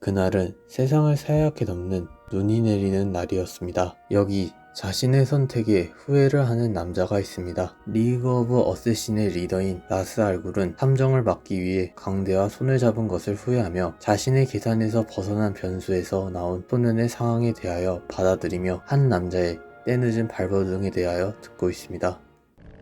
그날은 세상을 새하얗게 덮는 눈이 내리는 날이었습니다. 여기 자신의 선택에 후회를 하는 남자가 있습니다. 리그 오브 어쌔신의 리더인 라스 알굴은 함정을 막기 위해 강대와 손을 잡은 것을 후회하며 자신의 계산에서 벗어난 변수에서 나온 소년의 상황에 대하여 받아들이며 한 남자의 때늦은 발버둥에 대하여 듣고 있습니다.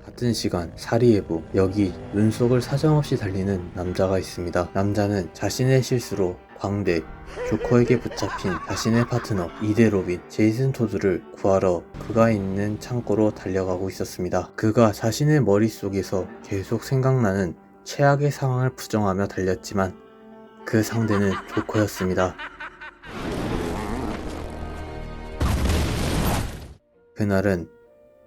같은 시간 사리에부 여기 눈 속을 사정없이 달리는 남자가 있습니다. 남자는 자신의 실수로 광대 조커에게 붙잡힌 자신의 파트너 이대 로빈 제이슨 토드를 구하러 그가 있는 창고로 달려가고 있었습니다. 그가 자신의 머릿속에서 계속 생각나는 최악의 상황을 부정하며 달렸지만 그 상대는 조커였습니다. 그날은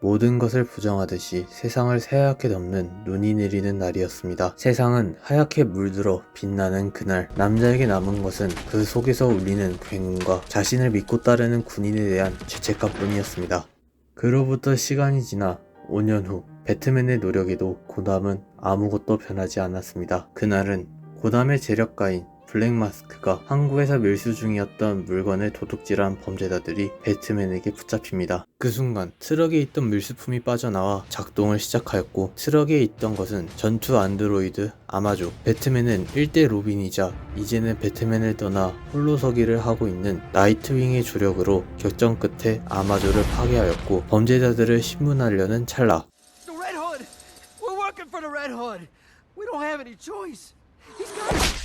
모든 것을 부정하듯이 세상을 새하얗게 덮는 눈이 내리는 날이었습니다. 세상은 하얗게 물들어 빛나는 그날 남자에게 남은 것은 그 속에서 울리는 굉음과 자신을 믿고 따르는 군인에 대한 죄책감 뿐이었습니다. 그로부터 시간이 지나 5년 후 배트맨의 노력에도 고담은 아무것도 변하지 않았습니다. 그날은 고담의 재력가인 블랙마스크가 항구에서 밀수 중이었던 물건을 도둑질한 범죄자들이 배트맨에게 붙잡힙니다. 그 순간 트럭에 있던 밀수품이 빠져나와 작동을 시작하였고 트럭에 있던 것은 전투 안드로이드 아마조 배트맨은 1대 로빈이자 이제는 배트맨을 떠나 홀로 서기를 하고 있는 나이트윙의 조력으로 결정 끝에 아마조를 파괴하였고 범죄자들을 신문하려는 찰나! We don't have any choice. He's got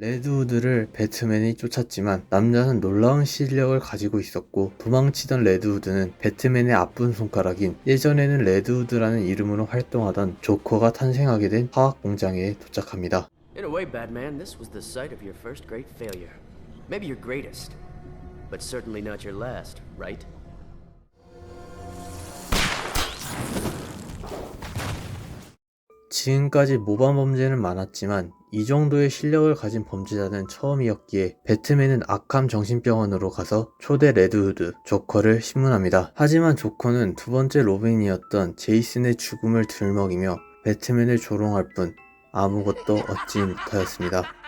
레드우드를 배트맨이 쫓았지만 남자는 놀라운 실력을 가지고 있었고 도망치던 레드우드는 배트맨의 아픈 손가락인 예전에는 레드우드라는 이름으로 활동하던 조커가 탄생하게 된 화학 공장에 도착합니다. In a way, Batman, this was the site of your first great failure. Maybe your greatest, but certainly not your last, right? 지금까지 모범 범죄는 많았지만 이 정도의 실력을 가진 범죄자는 처음이었기에 배트맨은 아캄 정신병원으로 가서 초대 레드우드 조커를 신문합니다. 하지만 조커는 두 번째 로빈이었던 제이슨의 죽음을 들먹이며 배트맨을 조롱할 뿐 아무것도 얻지 못하였습니다.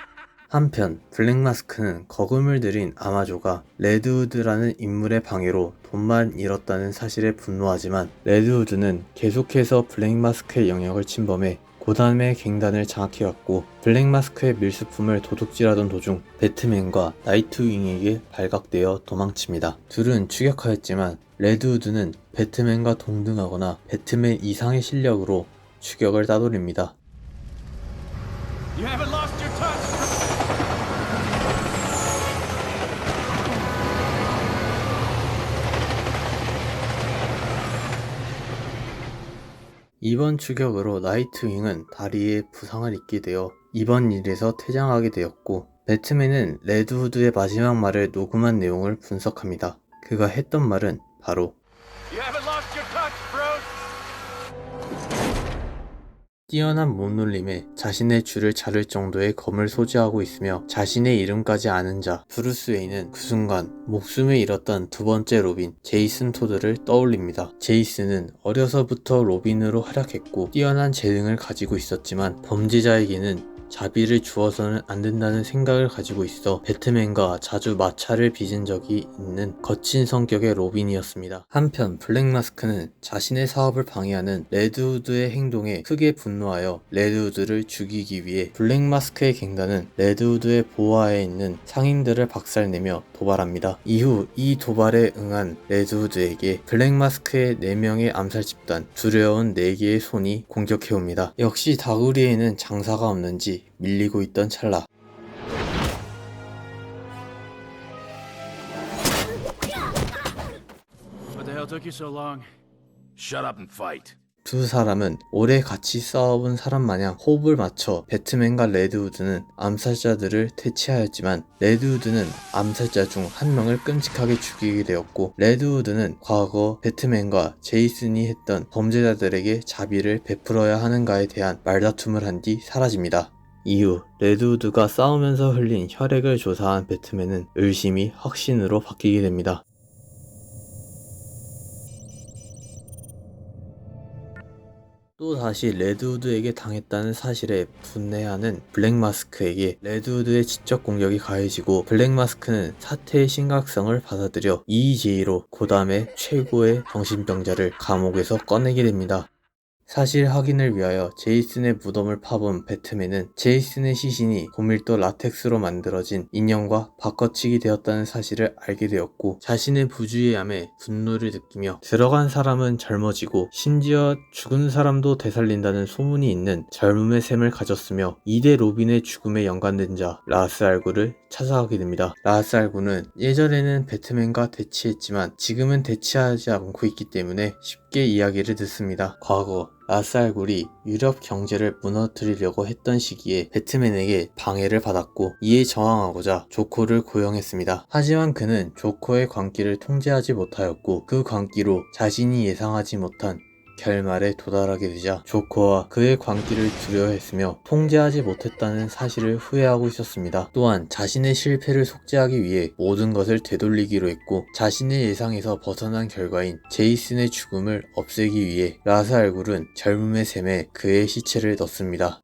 한편 블랙마스크는 거금을 들인 아마조가 레드우드라는 인물의 방해로 돈만 잃었다는 사실에 분노하지만 레드우드는 계속해서 블랙마스크의 영역을 침범해 고담의 갱단을 장악해왔고 블랙마스크의 밀수품을 도둑질하던 도중 배트맨과 나이트윙에게 발각되어 도망칩니다. 둘은 추격하였지만 레드우드는 배트맨과 동등하거나 배트맨 이상의 실력으로 추격을 따돌립니다. 이번 추격으로 나이트윙은 다리에 부상을 입게 되어 이번 일에서 퇴장하게 되었고 배트맨은 레드후드의 마지막 말을 녹음한 내용을 분석합니다. 그가 했던 말은 바로 뛰어난 몸놀림에 자신의 줄을 자를 정도의 검을 소지하고 있으며 자신의 이름까지 아는 자 브루스 웨이는 그 순간 목숨을 잃었던 두 번째 로빈 제이슨 토드를 떠올립니다. 제이슨은 어려서부터 로빈으로 활약했고 뛰어난 재능을 가지고 있었지만 범죄자에게는 자비를 주어서는 안 된다는 생각을 가지고 있어 배트맨과 자주 마찰을 빚은 적이 있는 거친 성격의 로빈이었습니다. 한편 블랙마스크는 자신의 사업을 방해하는 레드우드의 행동에 크게 분노하여 레드우드를 죽이기 위해 블랙마스크의 갱단은 레드우드의 보호하에 있는 상인들을 박살내며 도발합니다. 이후 이 도발에 응한 레드우드에게 블랙마스크의 4명의 암살 집단 두려운 4개의 손이 공격해옵니다. 역시 다구리에는 장사가 없는지 밀리고 있던 찰나 What the hell took you so long? Shut up and fight. 두 사람은 오래 같이 싸워본 사람 마냥 호흡을 맞춰 배트맨과 레드우드는 암살자들을 퇴치하였지만 레드우드는 암살자 중 한 명을 끔찍하게 죽이게 되었고 레드우드는 과거 배트맨과 제이슨이 했던 범죄자들에게 자비를 베풀어야 하는가에 대한 말다툼을 한 뒤 사라집니다. 이후 레드우드가 싸우면서 흘린 혈액을 조사한 배트맨은 의심이 확신으로 바뀌게 됩니다. 또 다시 레드우드에게 당했다는 사실에 분해하는 블랙마스크에게 레드우드의 지적 공격이 가해지고 블랙마스크는 사태의 심각성을 받아들여 EJ로 고담의 최고의 정신병자를 감옥에서 꺼내게 됩니다. 사실 확인을 위하여 제이슨의 무덤을 파본 배트맨은 제이슨의 시신이 고밀도 라텍스로 만들어진 인형과 바꿔치기 되었다는 사실을 알게 되었고 자신의 부주의함에 분노를 느끼며 들어간 사람은 젊어지고 심지어 죽은 사람도 되살린다는 소문이 있는 젊음의 셈을 가졌으며 2대 로빈의 죽음에 연관된 자 라스 알구를 찾아가게 됩니다. 라스 알구는 예전에는 배트맨과 대치했지만 지금은 대치하지 않고 있기 때문에 쉽게 이야기를 듣습니다. 과거 라스알굴이 유럽 경제를 무너뜨리려고 했던 시기에 배트맨에게 방해를 받았고 이에 저항하고자 조코를 고용했습니다. 하지만 그는 조코의 광기를 통제하지 못하였고 그 광기로 자신이 예상하지 못한 결말에 도달하게 되자 조코와 그의 광기를 두려워했으며 통제하지 못했다는 사실을 후회하고 있었습니다. 또한 자신의 실패를 속죄하기 위해 모든 것을 되돌리기로 했고 자신의 예상에서 벗어난 결과인 제이슨의 죽음을 없애기 위해 라스 알굴은 젊음의 샘에 그의 시체를 넣습니다.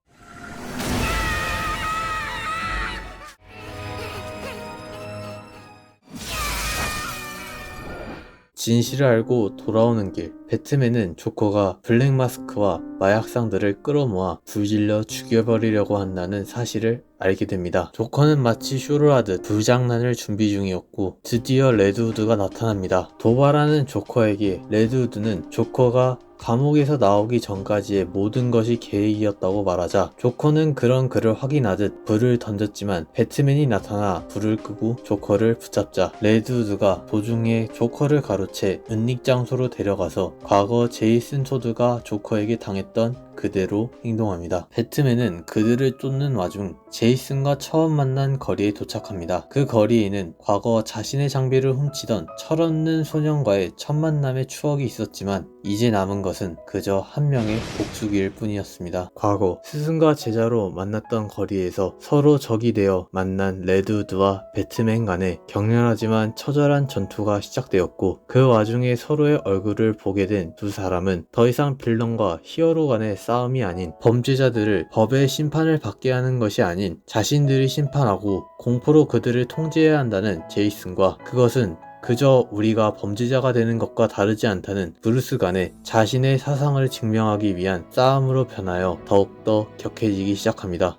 진실을 알고 돌아오는 길 배트맨은 조커가 블랙 마스크와 마약상들을 끌어모아 불질러 죽여버리려고 한다는 사실을 알게 됩니다. 조커는 마치 쇼를 하듯 불장난을 준비 중이었고 드디어 레드우드가 나타납니다. 도발하는 조커에게 레드우드는 조커가 감옥에서 나오기 전까지의 모든 것이 계획이었다고 말하자 조커는 그런 그를 확인하듯 불을 던졌지만 배트맨이 나타나 불을 끄고 조커를 붙잡자 레드우드가 도중에 조커를 가로채 은닉 장소로 데려가서 과거 제이슨 토드가 조커에게 당했던 그대로 행동합니다. 배트맨은 그들을 쫓는 와중 제이슨과 처음 만난 거리에 도착합니다. 그 거리에는 과거 자신의 장비를 훔치던 철없는 소년과의 첫 만남의 추억이 있었지만 이제 남은 것은 그저 한 명의 복수기일 뿐이었습니다. 과거 스승과 제자로 만났던 거리에서 서로 적이 되어 만난 레드우드와 배트맨 간의 격렬하지만 처절한 전투가 시작되었고 그 와중에 서로의 얼굴을 보게 된 두 사람은 더 이상 빌런과 히어로 간의 싸움이 아닌 범죄자들을 법의 심판을 받게 하는 것이 아닌 자신들이 심판하고 공포로 그들을 통제해야 한다는 제이슨과 그것은 그저 우리가 범죄자가 되는 것과 다르지 않다는 브루스 간의 자신의 사상을 증명하기 위한 싸움으로 변하여 더욱더 격해지기 시작합니다.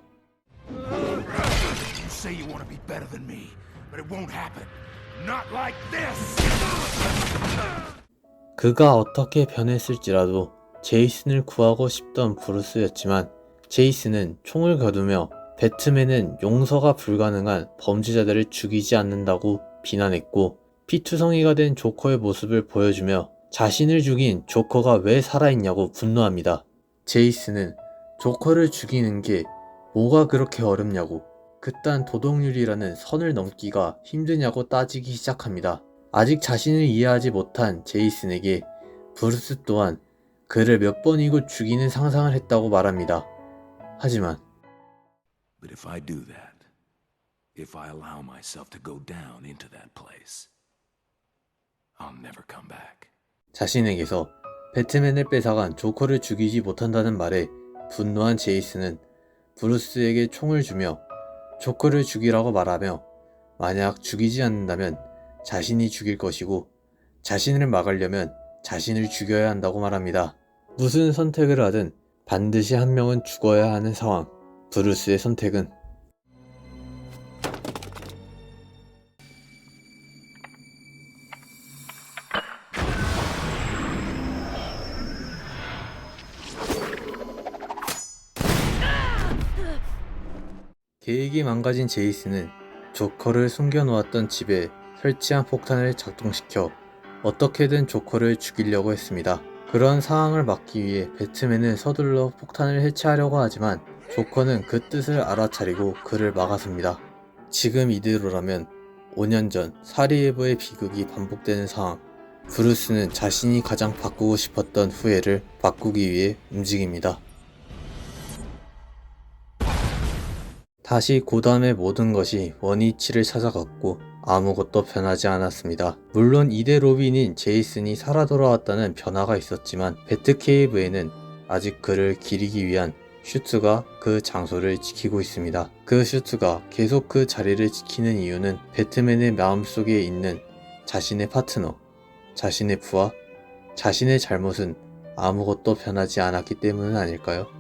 그가 어떻게 변했을지라도 제이슨을 구하고 싶던 브루스였지만 제이슨은 총을 거두며 배트맨은 용서가 불가능한 범죄자들을 죽이지 않는다고 비난했고 피투성이가 된 조커의 모습을 보여주며 자신을 죽인 조커가 왜 살아있냐고 분노합니다. 제이슨은 조커를 죽이는 게 뭐가 그렇게 어렵냐고 그딴 도덕률이라는 선을 넘기가 힘드냐고 따지기 시작합니다. 아직 자신을 이해하지 못한 제이슨에게 브루스 또한 그를 몇 번이고 죽이는 상상을 했다고 말합니다. 하지만 But if I do that, if I allow myself to go down into that place, I'll never come back. 자신에게서 배트맨을 뺏어간 조커를 죽이지 못한다는 말에 분노한 제이슨은 브루스에게 총을 주며 조커를 죽이라고 말하며 만약 죽이지 않는다면 자신이 죽일 것이고 자신을 막으려면 자신을 죽여야 한다고 말합니다. 무슨 선택을 하든 반드시 한 명은 죽어야 하는 상황. 브루스의 선택은 계획이 망가진 제이슨은 조커를 숨겨놓았던 집에 설치한 폭탄을 작동시켜 어떻게든 조커를 죽이려고 했습니다. 그런 상황을 막기 위해 배트맨은 서둘러 폭탄을 해체하려고 하지만 조커는 그 뜻을 알아차리고 그를 막아섭니다. 지금 이대로라면 5년 전 사리에버의 비극이 반복되는 상황. 브루스는 자신이 가장 바꾸고 싶었던 후회를 바꾸기 위해 움직입니다. 다시 고담의 모든 것이 원위치를 찾아갔고 아무것도 변하지 않았습니다. 물론 이대 로빈인 제이슨이 살아 돌아왔다는 변화가 있었지만 배트케이브에는 아직 그를 기리기 위한 슈트가 그 장소를 지키고 있습니다. 그 슈트가 계속 그 자리를 지키는 이유는 배트맨의 마음속에 있는 자신의 파트너, 자신의 부하, 자신의 잘못은 아무것도 변하지 않았기 때문은 아닐까요?